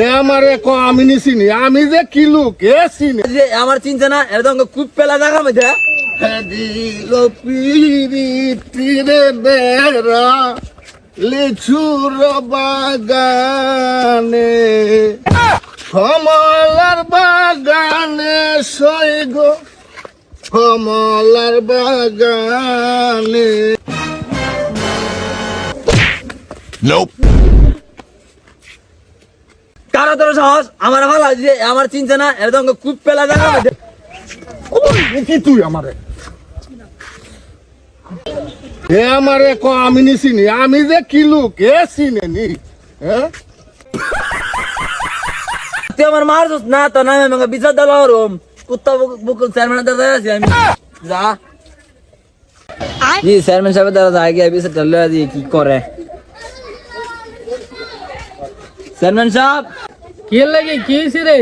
এ আমারে ক আমি নিছিনি আমি যে কিলু কে চিনি। যে আমার চিন্তা না এটা তো খুব পেলা জায়গা মধ্যে। দিল পিরিতিরে বেড়া লিচুর বাগানে। কমলার বাগানে সৈগ কমলার বাগানে। কারও তোর সাহস আমার ভালো যে আমার চিন্তা না এটা খুব পেলা কি তুই আমারে? এ আমারে ক আমি নিছিনি আমি যে কে চিনে নি হ্যাঁ তুই আমার না তো না আমি বিচার দিল রুম কুত্তা বুকুল চেয়ারম্যানের দ্বারা আছি আমি। যা। জি চেয়ারম্যান যায় গিয়ে বিচারটা লয়ে কি করে। চেয়ারম্যান সাহেব কি লাগে? কি হয়েছে রে?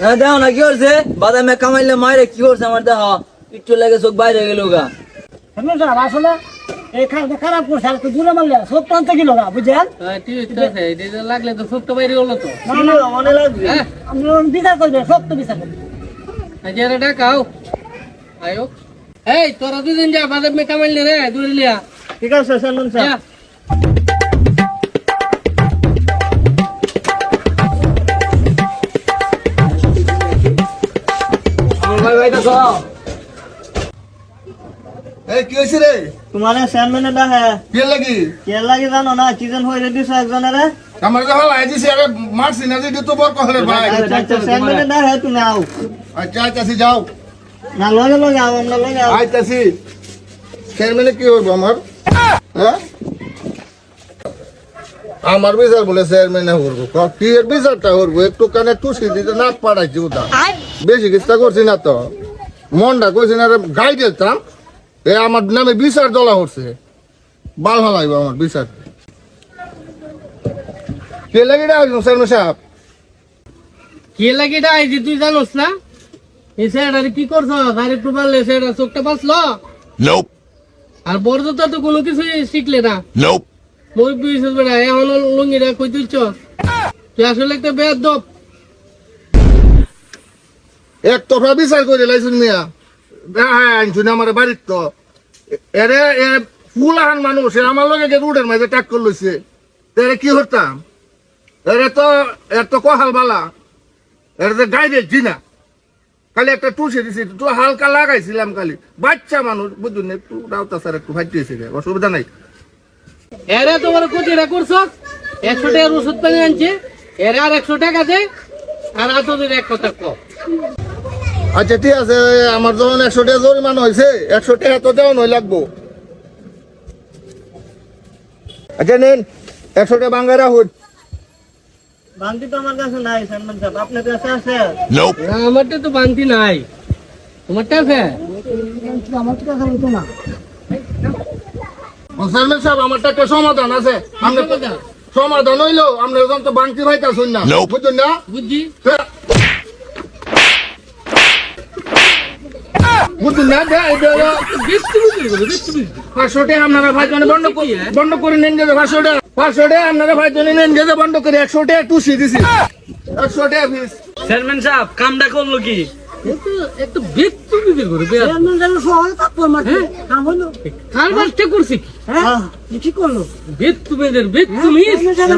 হ্যাঁ দেখো না কি করছে বাদামে কামাইলে মাইরে কি করছে আমার দেখো? একটু লাগে চোখ বাইরে গেল গা। স্যার আসলে এই খারাপ খারাপ করছে আর দূরে মারলে সব প্রান্ত গেল গা লাগলে তো সবটা বাইরে হলো তো। না, না, মনে লাগবে। হ্যাঁ? বিচার করবেন সব তো বিচার করবেন আজকে ডাকাও আয়ো। এই তোরা দুদিন যা বাজার মে কামাইলে রে দূরে লিয়া। ঠিক আছে যা স্যার। এই কি হয়েছে রে তোমার চেয়ারম্যানে ডাকে কে লাগি কে লাগে জানো না চিকেন হয়ে রেডি একজনের আমার যখন লাই দিছে আরে মারছি না যে তো বর কহলে ভাই আচ্ছা আচ্ছা চেয়ারম্যানে ডাকে তুমি আও আচ্ছা আইতাছি যাও না লগে লগে আও আমরা লগে আও আইতাছি চেয়ারম্যানে কি করব আমার হ্যাঁ আমার বিচার বলে চেয়ারম্যানে করব ক- কি এর বিচারটা করব একটু কানে টুসি দিতে নাক পাড়াইছি ওটা বেশি কিস্তা করছি না তো মনটা কইছি না গাই দিতাম। এ আমার নামে বিচার দলা করছে বাল হালাইব আমার বিচার। কে লাগে ডাকছো চেয়ারম্যান সাহেব? কি লাগে এটা আইজি তুই জানোস না? এই স্যার কি করছ? আর একটু পারলে স্যার চোখটা বাঁচলো. আর বড় তো কোনো কিছু শিখলে না. মই বুঝছিস বেটা এখন লুঙ্গিটা কই তুলছ তুই আসলে একটা বেদ দপ এক তফা বিচার করে লাইছুন মিয়া। হ্যাঁ আনছুন আমার বাড়ির তো। এরে এ ফুলাহান মানুষ আমার লগে যে রুডের মাঝে ট্যাক করে লইছে এরে কি হতাম এরে তো এর তো কহাল বালা। এর তো গাই দিয়েছি না খালি একটা টুসে দিছি একটু হালকা লাগাইছিলাম খালি বাচ্চা মানুষ বুঝুন একটু রাউতা স্যার একটু ফাইটিয়েছে অসুবিধা নাই। এরে তোমার কোটিটা করছ? একশো টাকার ওষুধ পানি আনছে। এরে আর একশো টাকা দে, আর আত দিন এক কথা কম আচ্ছা ঠিক আছে আমার যখন একশো টাকা জরিমানা হয়েছে একশো টাকা তো দেওয়া নয় লাগবো। আচ্ছা নেন একশো টাকা বাঙ্গা রাখুন। বান্তি তো আমার কাছে নাই চেয়ারম্যান সাহেব আপনার কাছে আছে? না, আমারটা তো বান্তি নাই। তোমারটা আছে? আমার তো কাছে হইতো না চেয়ারম্যান সাহেব আমারটা একটা সমাধান আছে। আপনি সমাধান? হইল আপনি ওখান তো বাংতি ভাইটা শুন না. না? বুঝছি। বুঝছেন না দে, এই দে, দে। বেশি বুঝলি বলো, বেশি বুঝলি। পাঁচশো টাকা আপনারা ভাই জনে বন্ধ করে বন্ধ করে নেন গেছে পাঁচশো টাকা পাঁচশো টাকা আপনারা ভাই জনে নেন গেছে বন্ধ করে একশো টাকা টুসি দিছি। একশো টাকা ফিস চেয়ারম্যান সাহেব কামটা করল কি? একটু একটু বেশি বুঝলি চেয়ারম্যান সাহেব সহজ কাপড় মারছে কাম হলো? কার বাসটা করছে কি? হ্যাঁ? কি করল? বেদ তুমি এদের বেদ তুমি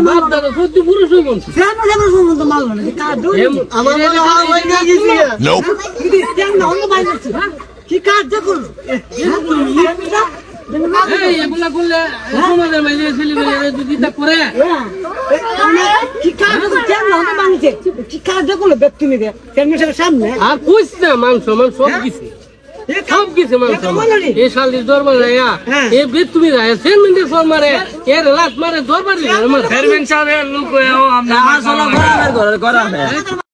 বাপ দাদা সত্যি পুরুষ হয়ে চেয়ারম্যান সাহেবের সম্বন্ধে মারলো না কার আমার মনে হয় গেছি. চেয়ারম্যান অন্য বাইরে যাচ্ছে কি কাজ করল এগুলা করলে সমাজের মাঝে ছেলেমেয়েরা যদি তা করে। কি কাজ চেয়ারম্যান অন্য বানিয়েছে কি কাজ করল ব্যক্তি নিয়ে চেয়ারম্যান সাহেবের সামনে। আর কইস না মাংস মাংস সব সব মাংস। এই শালির দরবার রায়া হ্যাঁ। এ বেদ তুমি রায়া সেনমেন্টের সব মারে এর লাত মারে দরবার। চেয়ারম্যান সাহেবের লোক আমরা